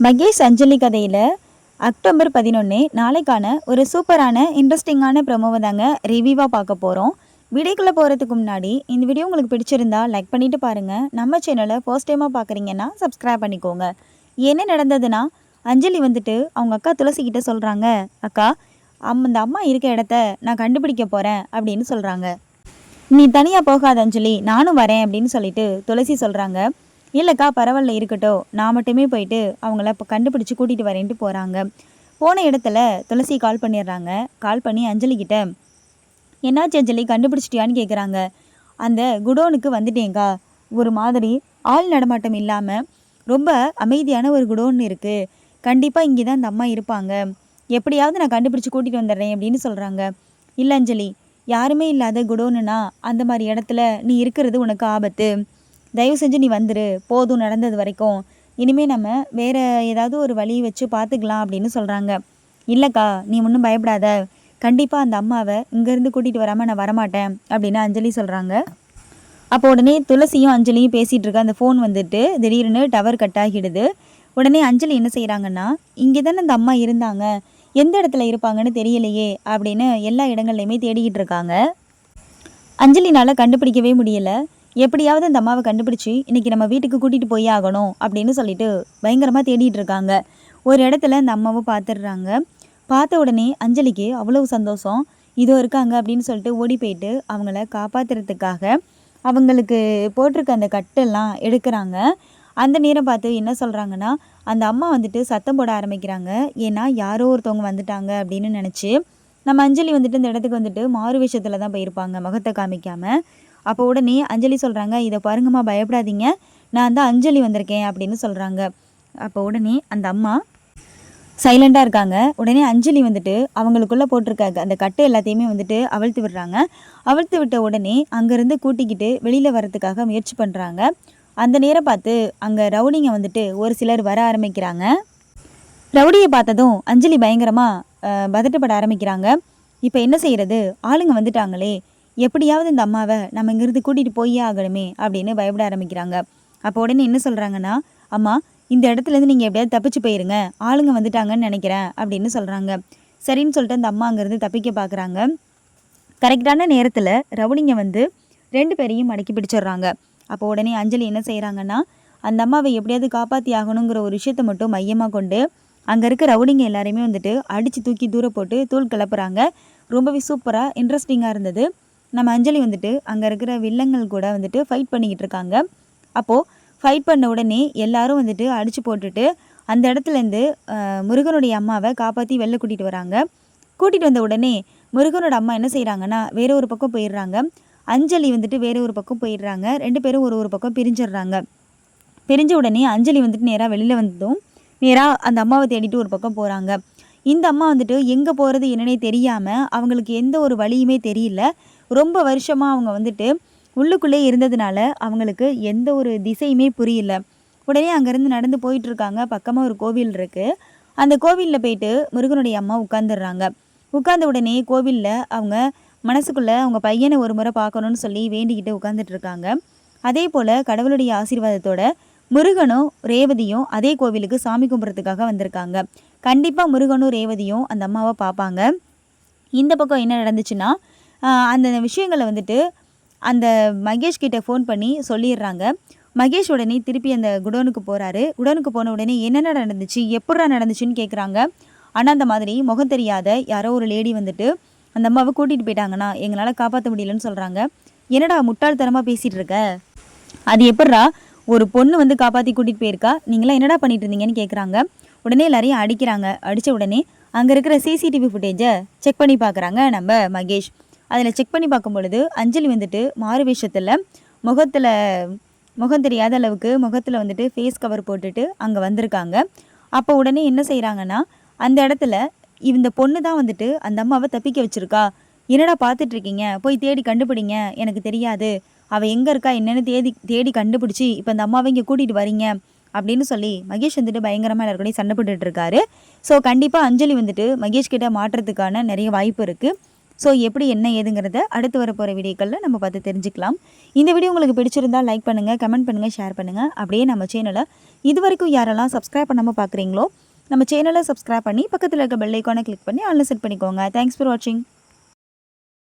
மகேஷ் அஞ்சலி கதையில் அக்டோபர் பதினொன்று நாளைக்கான ஒரு சூப்பரான இன்ட்ரெஸ்டிங்கான ப்ரமோவை தாங்க ரிவ்யூவாக பார்க்க போகிறோம் வீடியோக்குள்ளே போகிறதுக்கு முன்னாடி இந்த வீடியோ உங்களுக்கு பிடிச்சிருந்தா லைக் பண்ணிவிட்டு பாருங்கள் நம்ம சேனலை ஃபர்ஸ்ட் டைமாக பார்க்குறீங்கன்னா சப்ஸ்கிரைப் பண்ணிக்கோங்க. என்ன நடந்ததுன்னா அஞ்சலி வந்துட்டு அவங்க அக்கா துளசிக்கிட்ட சொல்கிறாங்க அக்கா அம் இந்த அம்மா இருக்க இடத்த நான் கண்டுபிடிக்க போகிறேன் அப்படின்னு சொல்கிறாங்க நீ தனியாக போகாத அஞ்சலி நானும் வரேன் அப்படின்னு சொல்லிட்டு துளசி சொல்கிறாங்க இல்லைக்கா பரவாயில்ல இருக்கட்டும். நான் மட்டுமே போயிட்டு அவங்கள இப்போ கண்டுபிடிச்சி கூட்டிகிட்டு வரேன்ட்டு போகிறாங்க போன இடத்துல துளசி கால் பண்ணிடுறாங்க. கால் பண்ணி அஞ்சலிக்கிட்ட என்னாச்சு அஞ்சலி? கண்டுபிடிச்சிட்டியான்னு கேட்குறாங்க அந்த குடோனுக்கு வந்துட்டேங்க்கா ஒரு மாதிரி ஆள் நடமாட்டம் இல்லாமல் ரொம்ப அமைதியான ஒரு குடோன் இருக்குது கண்டிப்பாக இங்கே தான் இந்த அம்மா இருப்பாங்க. எப்படியாவது நான் கண்டுபிடிச்சி கூட்டிகிட்டு வந்துடுறேன் அப்படின்னு சொல்கிறாங்க இல்லை அஞ்சலி யாருமே இல்லாத குடோனுனா அந்த மாதிரி இடத்துல நீ இருக்கிறது உனக்கு ஆபத்து. தயவு செஞ்சு நீ வந்துரு. போதும் நடந்தது வரைக்கும். இனிமேல் நம்ம வேற ஏதாவது ஒரு வழி வச்சு பார்த்துக்கலாம் அப்படின்னு சொல்கிறாங்க இல்லைக்கா நீ ஒன்றும் பயப்படாத. கண்டிப்பாக அந்த அம்மாவை இங்கேருந்து கூட்டிகிட்டு வராமல் நான் வரமாட்டேன் அப்படின்னு அஞ்சலி சொல்கிறாங்க அப்போ உடனே துளசியும் அஞ்சலியும் பேசிகிட்டு இருக்க அந்த ஃபோன் வந்துட்டு திடீர்னு டவர் கட் ஆகிடுது. உடனே அஞ்சலி என்ன செய்கிறாங்கன்னா இங்கே தானே அந்த அம்மா இருந்தாங்க. எந்த இடத்துல இருப்பாங்கன்னு தெரியலையே அப்படின்னு எல்லா இடங்கள்லையுமே தேடிக்கிட்டு இருக்காங்க. அஞ்சலினால் கண்டுபிடிக்கவே முடியலை. எப்படியாவது அந்த அம்மாவை கண்டுபிடிச்சி இன்னைக்கு நம்ம வீட்டுக்கு கூட்டிகிட்டு போய் ஆகணும் அப்படின்னு சொல்லிட்டு பயங்கரமாக தேடிட்டு இருக்காங்க. ஒரு இடத்துல அந்த அம்மாவை பார்த்துடுறாங்க. பார்த்த உடனே அஞ்சலிக்கு அவ்வளவு சந்தோஷம். இதோ இருக்காங்க அப்படின்னு சொல்லிட்டு ஓடி போயிட்டு அவங்கள காப்பாற்றுறதுக்காக அவங்களுக்கு போட்டிருக்க அந்த கட்டெல்லாம் எடுக்கிறாங்க. அந்த நேரம் பார்த்து என்ன சொல்கிறாங்கன்னா அந்த அம்மா வந்துட்டு சத்தம் போட ஆரம்பிக்கிறாங்க. ஏன்னா யாரோ ஒருத்தவங்க வந்துட்டாங்க அப்படின்னு நினச்சி நம்ம அஞ்சலி வந்துட்டு இந்த இடத்துக்கு வந்துட்டு மாறு விஷயத்தில் தான் போயிருப்பாங்க முகத்தை காமிக்காமல் அப்போ உடனே அஞ்சலி சொல்கிறாங்க இதை பாருங்கம்மா பயப்படாதீங்க. நான் தான் அஞ்சலி வந்திருக்கேன் அப்படின்னு சொல்கிறாங்க அப்போ உடனே அந்த அம்மா சைலண்டாக இருக்காங்க. உடனே அஞ்சலி வந்துட்டு அவங்களுக்குள்ளே போட்டிருக்காங்க. அந்த கட்டு எல்லாத்தையுமே வந்துட்டு அவிழ்த்து விடுறாங்க. அவிழ்த்து விட்ட உடனே அங்கேருந்து கூட்டிக்கிட்டு வெளியில் வரத்துக்காக முயற்சி பண்ணுறாங்க அந்த நேரம் பார்த்து அங்கே ரவுடிங்க வந்துட்டு ஒரு சிலர் வர ஆரம்பிக்கிறாங்க. ரவுடியை பார்த்ததும் அஞ்சலி பயங்கரமாக பதட்டப்பட ஆரம்பிக்கிறாங்க. இப்போ என்ன செய்கிறது ஆளுங்க வந்துட்டாங்களே. எப்படியாவது இந்த அம்மாவை நம்ம இங்கிருந்து கூட்டிகிட்டு போயே ஆகணுமே அப்படின்னு பயப்பட ஆரம்பிக்கிறாங்க. அப்போ உடனே என்ன சொல்கிறாங்கன்னா அம்மா இந்த இடத்துலேருந்து நீங்கள் எப்படியாவது தப்பிச்சு போயிருங்க. ஆளுங்க வந்துட்டாங்கன்னு நினைக்கிறேன் அப்படின்னு சொல்கிறாங்க சரின்னு சொல்லிட்டு அந்த அம்மா அங்கேருந்து தப்பிக்க பார்க்குறாங்க கரெக்டான நேரத்தில் ரவுடிங்க வந்து ரெண்டு பேரையும் மடக்கி பிடிச்சிடுறாங்க. அப்போ உடனே அஞ்சலி என்ன செய்கிறாங்கன்னா அந்த அம்மாவை எப்படியாவது காப்பாற்றி ஆகணுங்கிற ஒரு விஷயத்த மட்டும் மையமாக கொண்டு அங்கே இருக்க ரவுடிங்க எல்லாரையுமே வந்துட்டு அடித்து தூக்கி தூர போட்டு தூள் கிளப்புறாங்க. ரொம்பவே சூப்பராக இன்ட்ரெஸ்டிங்காக இருந்தது. நம்ம அஞ்சலி வந்துட்டு அங்கே இருக்கிற வில்லங்கள் கூட வந்துட்டு ஃபைட் பண்ணிக்கிட்டு இருக்காங்க. அப்போது ஃபைட் பண்ண உடனே எல்லாரும் வந்துட்டு அடித்து போட்டுட்டு அந்த இடத்துலேருந்து முருகனுடைய அம்மாவை காப்பாற்றி வெளில கூட்டிகிட்டு வராங்க. கூட்டிகிட்டு வந்த உடனே முருகனோட அம்மா என்ன செய்கிறாங்கன்னா வேற ஒரு பக்கம் போயிடுறாங்க. அஞ்சலி வந்துட்டு வேற ஒரு பக்கம் போயிடுறாங்க. ரெண்டு பேரும் ஒரு ஒரு பக்கம் பிரிஞ்சிடுறாங்க. பிரிஞ்ச உடனே அஞ்சலி வந்துட்டு நேராக வெளியில் வந்ததும் நேராக அந்த அம்மாவை தேடிட்டு ஒரு பக்கம் போகிறாங்க இந்த அம்மா வந்துட்டு எங்கே போகிறது என்னன்னே தெரியாமல் அவங்களுக்கு எந்த ஒரு வழியுமே தெரியல. ரொம்ப வருஷமாக அவங்க வந்துட்டு உள்ளுக்குள்ளே இருந்ததுனால அவங்களுக்கு எந்த ஒரு திசையுமே புரியல. உடனே அங்கேருந்து நடந்து போயிட்டுருக்காங்க. பக்கமாக ஒரு கோவில் இருக்குது அந்த கோவிலில் போயிட்டு முருகனுடைய அம்மா உட்காந்துடுறாங்க உட்கார்ந்த உடனே கோவிலில் அவங்க மனசுக்குள்ளே அவங்க பையனை ஒரு முறை பார்க்கணுன்னு சொல்லி வேண்டிக்கிட்டு உட்காந்துட்டு இருக்காங்க அதே போல் கடவுளுடைய ஆசீர்வாதத்தோட முருகனும் ரேவதியும் அதே கோவிலுக்கு சாமி கும்பிட்றதுக்காக வந்திருக்காங்க. கண்டிப்பாக முருகனும் ரேவதியும் அந்த அம்மாவை பார்ப்பாங்க. இந்த பக்கம் என்ன நடந்துச்சுன்னா அந்தந்த அந்த விஷயங்களை வந்துட்டு அந்த மகேஷ் கிட்ட ஃபோன் பண்ணி சொல்லிடுறாங்க. மகேஷ் உடனே திருப்பி அந்த குடோனுக்கு போகிறாரு குடோனுக்கு போன உடனே என்னென்ன நடந்துச்சு? எப்படா நடந்துச்சுன்னு கேட்குறாங்க ஆனால் அந்த மாதிரி முகம் தெரியாத யாரோ ஒரு லேடி வந்துட்டு அந்த அம்மாவை கூட்டிகிட்டு போயிட்டாங்கன்னா எங்களால் காப்பாற்ற முடியலன்னு சொல்கிறாங்க என்னடா முட்டாள்தனமாக பேசிகிட்டு இருக்க? அது எப்பட்றா ஒரு பொண்ணு வந்து காப்பாற்றி கூட்டிகிட்டு போயிருக்கா? நீங்களாம் என்னடா பண்ணிட்டு இருந்தீங்கன்னு கேட்குறாங்க உடனே எல்லாரையும் அடிக்கிறாங்க. அடித்த உடனே அங்கே இருக்கிற சிசிடிவி ஃபுட்டேஜை செக் பண்ணி பார்க்குறாங்க நம்ம மகேஷ். அதில் செக் பண்ணி பார்க்கும் பொழுது அஞ்சலி வந்துட்டு மாறு வேஷத்தில் முகத்தில் முகம் தெரியாத அளவுக்கு முகத்தில் வந்துட்டு ஃபேஸ் கவர் போட்டுட்டு அங்கே வந்திருக்காங்க. அப்போ உடனே என்ன செய்கிறாங்கன்னா அந்த இடத்துல இந்த பொண்ணு தான் வந்துட்டு அந்த அம்மாவை தப்பிக்க வச்சுருக்கா. என்னடா பார்த்துட்ருக்கீங்க? போய் தேடி கண்டுபிடிங்க. எனக்கு தெரியாது. அவள் எங்கே இருக்கா? என்னென்னு தேடி தேடி கண்டுபிடிச்சி இப்போ அந்த அம்மாவை இங்கே கூட்டிகிட்டு வரீங்க. அப்படின்னு சொல்லி மகேஷ் வந்துட்டு பயங்கரமாக எல்லாருக்கூடையும் சண்டை போட்டுட்ருக்காரு. ஸோ கண்டிப்பாக அஞ்சலி வந்துட்டு மகேஷ் கிட்ட மாட்டுறதுக்கான நிறைய வாய்ப்பு இருக்குது ஸோ எப்படி என்ன ஏதுங்கிறத அடுத்து வர போகிற வீடியோக்களில் நம்ம பார்த்து தெரிஞ்சுக்கலாம். இந்த வீடியோ உங்களுக்கு பிடிச்சிருந்தா லைக் பண்ணுங்கள் கமெண்ட் பண்ணுங்கள் ஷேர் பண்ணுங்கள் அப்படியே நம்ம சேனலை இது வரைக்கும் யாரெல்லாம் சப்ஸ்கிரைப் பண்ணாமல் பார்க்குறீங்களோ நம்ம சேனலை சப்ஸ்கிரைப் பண்ணி பக்கத்தில் இருக்க பெல் ஐக்கானை கிளிக் பண்ணி ஆன்லைன் செட் பண்ணிக்கோங்க. தேங்க்ஸ் ஃபார் வாட்சிங்